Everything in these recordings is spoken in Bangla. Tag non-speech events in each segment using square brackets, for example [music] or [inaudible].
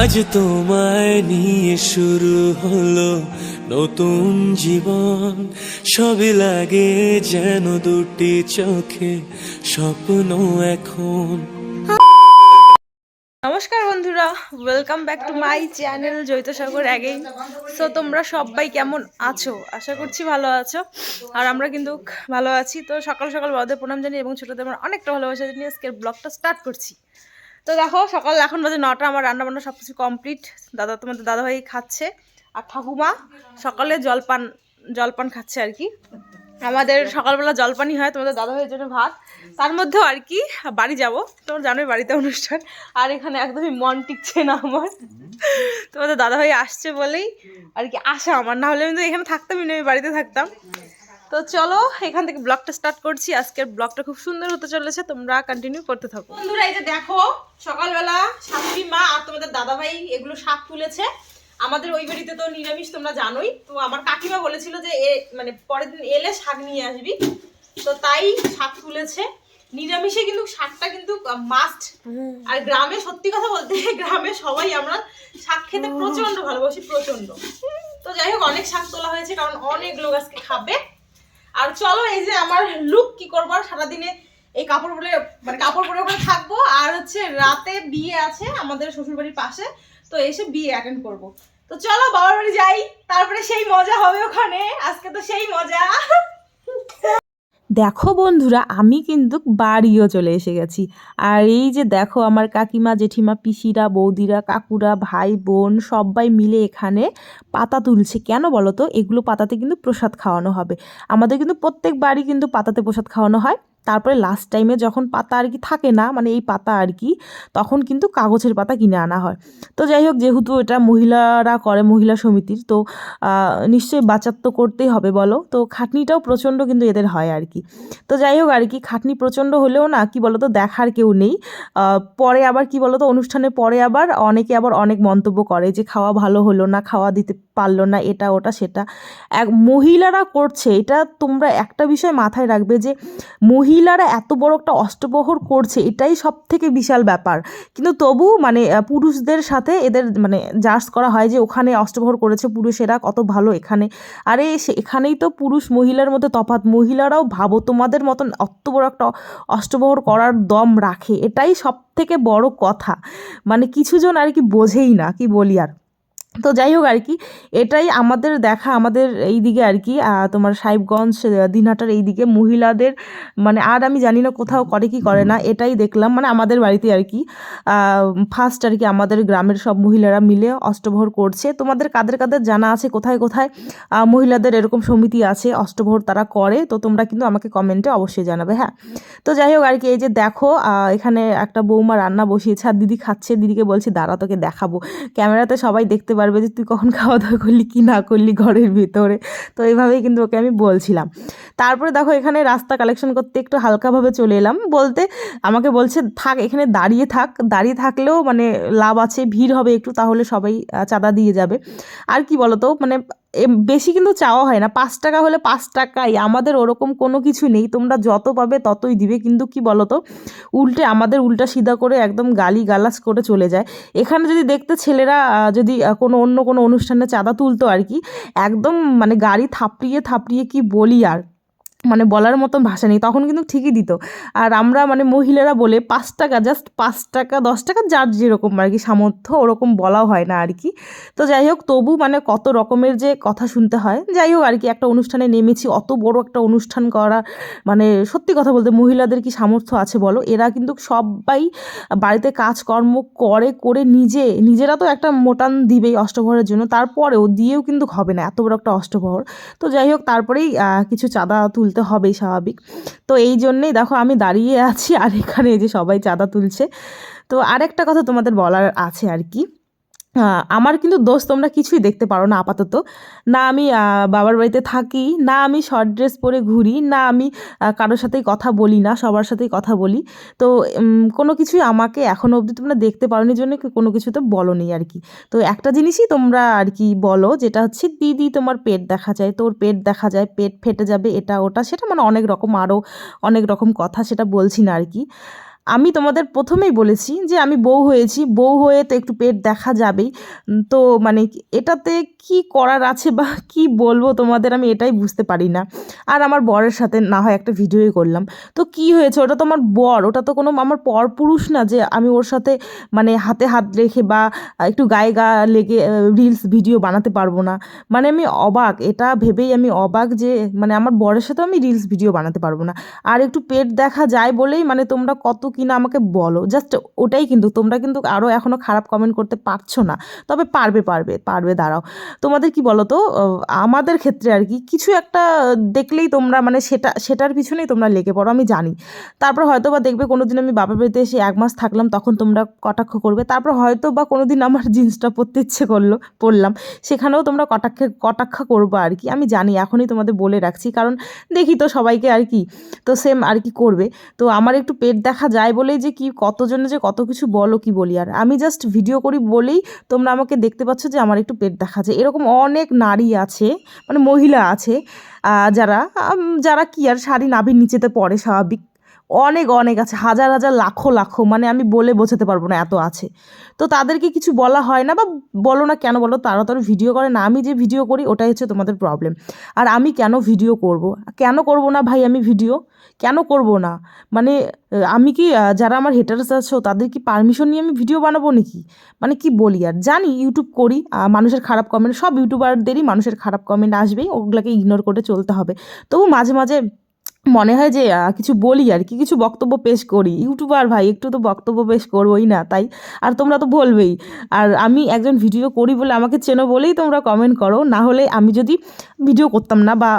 আজ তোমায় নিয়ে শুরু হলো নতুন জীবন। সবে লাগে যেন দুটি চোখে স্বপ্ন এখন। নমস্কার বন্ধুরা welcome back to my channel Jait Sagar again so তোমরা সবাই কেমন আছো? আশা করছি ভালো আছো। আর আমরা কিন্তু ভালো আছি। তো সকাল সকাল বড়দের প্রণাম জানি এবং ছোটোদের আমার অনেকটা ভালোবাসা জানিয়ে আজকের ব্লগটা স্টার্ট করছি। তো দেখো সকাল এখন বাজে নটা, আমার রান্না বান্না সব কিছু কমপ্লিট দাদা তোমাদের দাদাভাই খাচ্ছে। আর ঠাকুমা সকালে জলপান জলপান খাচ্ছে আর কি। আমাদের সকালবেলা জলপানই হয় তোমাদের দাদাভাইয়ের জন্য ভাত। তার মধ্যেও আর কি, বাড়ি যাব। তোমার জানোই বাড়িতে অনুষ্ঠান। আর এখানে একদমই মন টিকছে না আমার। তোমাদের দাদাভাই আসছে বলেই আর কি আশা আমার। না হলে আমি তো এখানে থাকতামই না, আমি বাড়িতে থাকতাম। তো চলো এখান থেকে ব্লগটা স্টার্ট করছি। আজকের ব্লগটা খুব সুন্দর হতে চলেছে তোমরা কন্টিনিউ করতে থাকো। বন্ধুরা এই যে দেখো সকালবেলা শাশুড়ি মা আর তোমাদের দাদাভাই এগুলো শাক তুলেছে। আমাদের ওই বাড়িতে তো নিরামিষ তোমরা জানোই। তো আমার কাকিমা বলেছিল যে এ মানে পরের দিন এলে শাক নিয়ে আসবি। তো তাই শাক তুলেছে। নিরামিষে কিন্তু শাকটা কিন্তু মাস্ট আর গ্রামে সত্যি কথা বলতে গ্রামে সবাই আমরা শাক খেতে প্রচণ্ড ভালোবাসি প্রচণ্ড তো যাই হোক অনেক শাক তোলা হয়েছে কারণ অনেক লোক আজকে খাবে। আর চলো এই যে আমার লুক কি করব? সারাদিনে এই কাপড় পরে মানে কাপড় পরে ওখানে থাকব। আর হচ্ছে রাতে বিয়ে আছে আমাদের শ্বশুরবাড়ির পাশে, তো এসে বিয়ে অ্যাটেন্ড করব। তো চলো বাবার বাড়ি যাই, তারপরে সেই মজা হবে ওখানে। আজকে তো সেই মজা। দেখো বন্ধুরা, আমি কিন্তু বাড়িও চলে এসে গেছি। আর এই যে দেখো আমার কাকিমা, জেঠিমা, পিসিরা, বৌদিরা, কাকুরা, ভাই, বোন সবাই মিলে এখানে পাতা তুলছে। কেন বলো তো? এগুলো পাতাতে কিন্তু প্রসাদ খাওয়ানো হবে। আমাদের কিন্তু প্রত্যেক বাড়ি কিন্তু পাতাতে প্রসাদ খাওয়ানো হয়। তারপরে লাস্ট টাইমে যখন পাতা আর কি থাকে না মানে এই পাতা আর কি, তখন কিন্তু কাগজের পাতা কিনে আনা হয়। তো যাই হোক, যেহেতু এটা মহিলারা করে, মহিলা সমিতির, তো নিশ্চয়ই বাঁচার তো করতেই হবে বলো। তো খাটনিটাও প্রচণ্ড কিন্তু এদের হয় আর কি। তো যাই হোক, আর কি খাটনি প্রচণ্ড হলেও না, কি বলতো, দেখার কেউ নেই। পরে আবার কি বলতো, অনুষ্ঠানের পরে আবার অনেকে আবার অনেক মন্তব্য করে যে, খাওয়া ভালো হলো না, খাওয়া দিতে পারল না, এটা, ওটা, সেটা। এক, মহিলারা করছে, এটা তোমরা একটা বিষয় মাথায় রাখবে যে, মহিলারা এত বড় একটা অষ্টপ্রহর করছে, এটাই সব থেকে বিশাল ব্যাপার। কিন্তু তবু মানে পুরুষদের সাথে এদের মানে জাজ করা হয় যে, ওখানে অষ্টপ্রহর করেছে পুরুষেরা, কত ভালো এখানে। আরে এখানেই তো পুরুষ মহিলার মধ্যে তফাৎ, মহিলারাও ভাবো, তোমাদের মতন অত বড় একটা অষ্টপ্রহর করার দম রাখে, এটাই সব থেকে বড় কথা। মানে কিছুজন আর কি বোঝেই না, কি বলি আর। তো যাই হোক আর কি, এটাই আমাদের দেখা, আমাদের এই দিকে আর কি তোমার সাহেবগঞ্জ দিনহাটার এই দিকে মহিলাদের মানে আর আমি জানি না কোথাও করে কি করে না, এটাই দেখলাম মানে আমাদের বাড়িতে আর কি ফার্স্ট আর কি আমাদের গ্রামের সব মহিলারা মিলে অষ্টপ্রহর করছে। তোমাদের কাদের কাদের জানা আছে, কোথায় কোথায় মহিলাদের এরকম সমিতি আছে অষ্টপ্রহর তারা করে, তো তোমরা কিন্তু আমাকে কমেন্টে অবশ্যই জানাবে হ্যাঁ। তো যাই হোক আর কি, এই যে দেখো এখানে একটা বৌমা রান্না বসিয়েছে, আর দিদি খাচ্ছে, দিদিকে বলছি, দাঁড়া তোকে দেখাবো। ক্যামেরাতে সবাই দেখতে পারবে যে তুই কখন খাওয়া দাওয়া করলি, কি না করলি ঘরের ভিতরে। তো এইভাবেই কিন্তু ওকে আমি বলছিলাম। তারপরে দেখো এখানে রাস্তা কালেকশন করতে একটু হালকাভাবে চলে এলাম। বলতে আমাকে বলছে, থাক, এখানে দাঁড়িয়ে থাক। দাঁড়িয়ে থাকলেও মানে লাভ আছে, ভিড় হবে একটু, তাহলে সবাই চাঁদা দিয়ে যাবে। আর কি বলতো মানে বেশি কিন্তু চাওয়া হয় না। পাঁচ টাকা হলে পাঁচ টাকাই। আমাদের ওরকম কোনো কিছু নেই। তোমরা যত পাবে ততই দিবে। কিন্তু কি বলতো? উল্টে আমাদের উল্টা সিধা করে একদম গালি গালাস করে চলে যায়। এখানে যদি দেখতে ছেলেরা যদি কোনো অন্য কোনো অনুষ্ঠানে চাঁদা তুলতো আর কি, একদম মানে গাড়ি থাপড়িয়ে থাপড়িয়ে কি বলি আর? মানে বলার মতন ভাষা নেই, তখন কিন্তু ঠিকই দিত। আর আমরা মানে মহিলারা বলে পাঁচ টাকা জাস্ট পাঁচ টাকা, দশ টাকা, যার যেরকম আর কি সামর্থ্য, ওরকম বলাও হয় না আর কি। তো যাই হোক, তবু মানে কত রকমের যে কথা শুনতে হয়, যাই হোক আর কি একটা অনুষ্ঠানে নেমেছি, অত বড় একটা অনুষ্ঠান করা মানে সত্যি কথা বলতে মহিলাদের কি সামর্থ্য আছে বলো? এরা কিন্তু সবাই বাড়িতে কাজকর্ম করে করে নিজে, নিজেরা তো একটা মোটান দিবেই অষ্টপ্রহরের জন্য, তারপরেও দিয়েও কিন্তু হবে না, এত বড় একটা অষ্টপ্রহর। তো যাই হোক, তারপরেই কিছু চাঁদা তুলতে হবেই স্বাভাবিক। তো এই জন্যেই দেখো আমি দাঁড়িয়ে আছি আর এখানে যে সবাই চাঁদা তুলছে। তো আরেকটা কথা তোমাদের বলার আছে আর কি। আমার কিন্তু দোষ তোমরা কিছুই দেখতে পারো না আপাতত। না আমি বাবার বাড়িতে থাকি, না আমি শর্ট ড্রেস পরে ঘুরি, না আমি কারোর সাথেই কথা বলি না, সবার সাথেই কথা বলি। তো কোনো কিছুই আমাকে এখনও অবধি তোমরা দেখতে পারোনি জন্য কোনো কিছুতে বলোনি আর কি। তো একটা জিনিসই তোমরা আর কি বলো, যেটা হচ্ছে দিদি তোমার পেট দেখা যায়, তোর পেট দেখা যায়, পেট ফেটে যাবে, এটা ওটা, সেটা মানে অনেক রকম আরও অনেক রকম কথা সেটা বলছি না আর কি। আমি তোমাদের প্রথমেই বলেছি যে আমি বউ হয়েছি, বউ হয়ে তো একটু পেট দেখা যাবেই। তো মানে এটাতে কি করার আছে বা কি বলব তোমাদের আমি এটাই বুঝতে পারি না। আর আমার বরের সাথে না হয় একটা ভিডিওই করলাম। তো কি হয়েছে? ওটা তো আমার বর, ওটা তো কোনো আমার পরপুরুষ না যে আমি ওর সাথে মানে হাতে হাত রেখে বা একটু গায়ে গা লেগে রিলস ভিডিও বানাতে পারব না। মানে আমি অবাক, এটা ভেবেই আমি অবাক যে মানে আমার বরের সাথে আমি রিলস ভিডিও বানাতে পারব না। আর একটু পেট দেখা যায় বলেই মানে তোমরা কত কিনা আমাকে বলো। জাস্ট ওটাই কিন্তু, তোমরা কিন্তু আরও এখনও খারাপ কমেন্ট করতে পারছ না। তবে পারবে পারবে পারবে, দাঁড়াও। তোমাদের কি বলো তো আমাদের ক্ষেত্রে আর কি কিছু একটা দেখলেই তোমরা মানে সেটা, সেটার পিছনেই তোমরা লেগে পড়ো, আমি জানি। তারপর হয়তো বা দেখবে কোনো দিন আমি বাবার বাড়িতে এসে এক মাস থাকলাম, তখন তোমরা কটাক্ষ করবে। তারপর হয়তো বা কোনো দিন আমার জিন্সটা পরতে ইচ্ছে করল, পরলাম। সেখানেও তোমরা কটাক্ষে, কটাক্ষ করব আর কি, আমি জানি, এখনই তোমাদের বলে রাখছি। কারণ দেখি তো সবাইকে আর কি, তো সেম আর কি করবে। তো আমার একটু পেট দেখা যায় বলেই যে কি, কতজনে যে কত কিছু বলো কি বলি আর। আমি জাস্ট ভিডিও করি বলেই তোমরা আমাকে দেখতে পাচ্ছ যে আমার একটু পেট দেখা যায়। এরকম অনেক নারী আছে মানে মহিলা আছে যারা যারা কি আর শাড়ি নাভির নিচেতে পরে স্বাভাবিক অনেক অনেক আছে, হাজার হাজার, লাখো লাখো মানে আমি বলে বোঝাতে পারব না এত আছে। তো তাদেরকে কিছু বলা হয় না বা বলো না কেন বলো, তারা তো আর ভিডিও করে না, আমি যে ভিডিও করি ওটাই হচ্ছে তোমাদের প্রবলেম আর আমি কেন ভিডিও করব? কেন করব না ভাই আমি ভিডিও? কেন করব না? মানে আমি কি যারা আমার হেটার্স আছো, তাদের কি পারমিশন নিয়ে আমি ভিডিও বানাবো নাকি? মানে কি বলি? আর জানি ইউটিউব করি মানুষের খারাপ কমেন্ট সব ইউটিউবারদেরই মানুষের খারাপ কমেন্ট আসবেই, ওগুলোকে ইগনোর করে চলতে হবে। তবু মাঝে মাঝে মনে হয় যে কিছু বলি আর কি, কিছু বক্তব্য পেশ করি। ইউটিউবার ভাই, একটু তো বক্তব্য পেশ করবোই না, তাই? আর তোমরা তো বলবেই। আর আমি একজন ভিডিও করি বলে আমাকে চেনো বলেই তোমরা কমেন্ট করো। না হলে আমি যদি ভিডিও করতাম না বা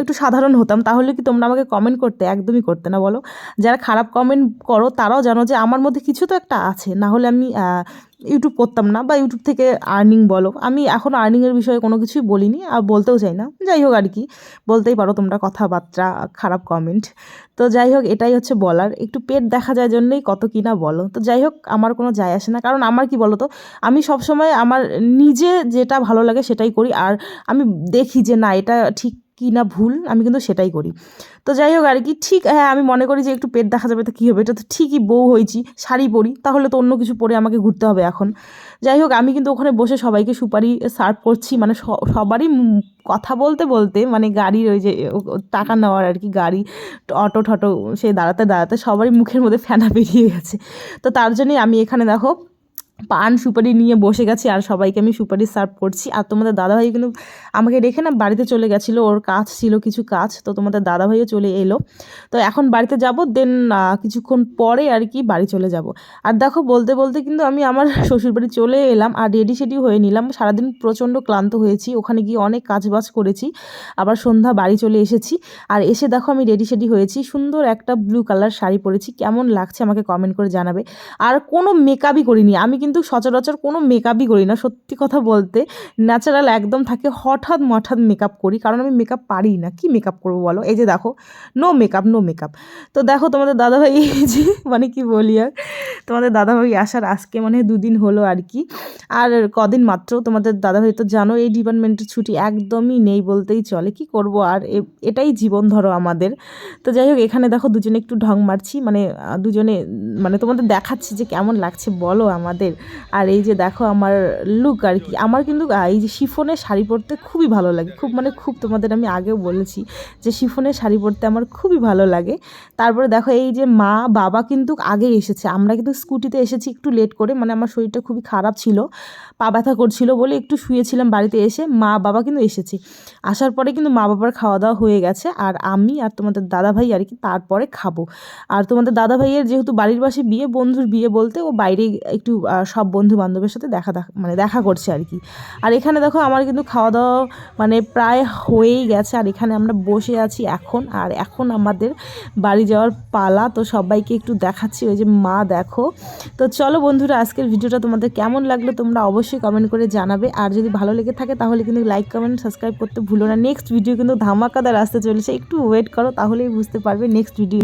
একটু সাধারণ হতাম, তাহলে কি তোমরা আমাকে কমেন্ট করতে একদমই করতে না বলো? যারা খারাপ কমেন্ট করো, তারাও জানো যে, আমার মধ্যে কিছু তো একটা আছে। না হলে আমি ইউটিউব করতাম না বা ইউটিউব থেকে আর্নিং বলো। আমি এখন আর্নিংয়ের বিষয়ে কোনো কিছুই বলিনি আর বলতেও চাই না। যাই হোক আর কি, বলতেই পারো তোমরা কথাবার্তা, খারাপ কমেন্ট তো যাই হোক, এটাই হচ্ছে বলার। একটু পেট দেখা যায় জন্যই কত কি না বলো। তো যাই হোক, আমার কোনো যায় আসে না। কারণ আমার কি বলো তো আমি সবসময় আমার নিজে যেটা ভালো লাগে সেটাই করি। আর আমি দেখি যে না, এটা ঠিক কি না ভুল, আমি কিন্তু সেটাই করি। তো যাই হোক, আর কি, ঠিক হ্যাঁ আমি মনে করি যে একটু পেট দেখা যাবে তো কী হবে, এটা তো ঠিকই বউ হয়েছি, শাড়ি পরি, তাহলে তো অন্য কিছু পরে আমাকে ঘুরতে হবে এখন। যাই হোক, আমি কিন্তু ওখানে বসে সবাইকে সুপারি সার্ভ করছি মানে সবারই কথা বলতে বলতে মানে গাড়ির ওই যে টাকা নেওয়ার আর কি গাড়ি, অটো ঠটো, সে দাঁড়াতে দাঁড়াতে সবারই মুখের মধ্যে ফেনা [laughs] বেরিয়ে গেছে। তো তার জন্যই আমি এখানে, দেখো পান সুপারি নিয়ে বসে গেছি আর সবাইকে আমি সুপারি সার্ভ করছি। আর তোমাদের দাদাভাই কিন্তু আমাকে রেখে না বাড়িতে চলে গেছিল, ওর কাজ ছিল কিছু কাজ, তো তোমাদের দাদাভাইও চলে এলো। তো এখন বাড়িতে যাব দেন কিছুক্ষণ পরে আর কি বাড়ি চলে যাব। আর দেখো, বলতে বলতে কিন্তু আমি আমার [laughs] শ্বশুরবাড়ি চলে এলাম আর রেডি সেডি হয়ে নিলাম। সারাদিন প্রচণ্ড ক্লান্ত হয়েছি, ওখানে গিয়ে অনেক কাজবাজ করেছি, আবার সন্ধ্যা বাড়ি চলে এসেছি। আর এসে দেখো, আমি রেডি সেডি হয়েছি। সুন্দর একটা ব্লু কালার শাড়ি পরেছি, কেমন লাগছে আমাকে কমেন্ট করে জানাবে। আর কোনো মেকআপই করিনি, আমি কিন্তু সচরাচর কোনো মেকআপই করি না। সত্যি কথা বলতে ন্যাচারাল একদম থাকে, হঠাৎ মঠাৎ মেকআপ করি। কারণ আমি মেকআপ পারি না। কি মেকআপ করব বলো? এই যে দেখো নো মেকআপ নো মেকআপ তো দেখো তোমাদের দাদাভাই এই যে মানে কি বলি আর? তোমাদের দাদাভাই আসার আজকে মানে দুদিন হলো আর কি। আর কদিন মাত্র? তোমাদের দাদাভাই তো জানো এই ডিপার্টমেন্টের ছুটি একদমই নেই বলতেই চলে। কি করব? আর এটাই জীবন ধরো আমাদের। তো যাই হোক, এখানে দেখো দুজনে একটু ঢং মারছি মানে দুজনে মানে তোমাদের দেখাচ্ছি যে কেমন লাগছে, বলো আমাদের। আর এই যে দেখো আমার লুক আর কি, আমার কিন্তু এই যে শিফনের শাড়ি পরতে খুবই ভালো লাগে। খুব মানে খুব তোমাদের আমি আগেও বলেছি যে শিফনের শাড়ি পরতে আমার খুবই ভালো লাগে। তারপরে দেখো এই যে মা, বাবা কিন্তু আগে এসেছে। আমরা কিন্তু স্কুটিতে এসেছি একটু লেট করে মানে আমার শরীরটা খুবই খারাপ ছিল, পা ব্যথা করছিল বলে একটু শুয়েছিলাম বাড়িতে এসে, মা বাবা কিন্তু এসেছে। আসার পরে কিন্তু মা বাবার খাওয়া দাওয়া হয়ে গেছে, আর আমি আর তোমাদের দাদা ভাই আর কি তারপরে খাব। আর তোমাদের দাদা ভাইয়ের যেহেতু বাড়ির পাশে বিয়ে, বন্ধুর বিয়ে বলতে ও বাইরে একটু সব বন্ধু বান্ধবের সাথে দেখা দেখা মানে দেখা করছে আর কি। আর এখানে দেখো আমার কিন্তু খাওয়া দাওয়া মানে প্রায় হয়েই গেছে, আর এখানে আমরা বসে আছি এখন, আর এখন আমাদের বাড়ি যাওয়ার পালা, তো সবাইকে একটু দেখাচ্ছি, ওই যে মা দেখো তো চলো বন্ধুরা, আজকের ভিডিওটা তোমাদের কেমন লাগল তোমরা অবশ্যই কমেন্ট করে জানাবে। আর যদি ভালো লেগে থাকে তাহলে কিন্তু লাইক কমেন্ট সাবস্ক্রাইব করতে ভুলো না। নেক্সট ভিডিও কিন্তু ধামাকাদার আসতে চলেছে। একটু ওয়েট করো, তাহলেই বুঝতে পারবে নেক্সট ভিডিও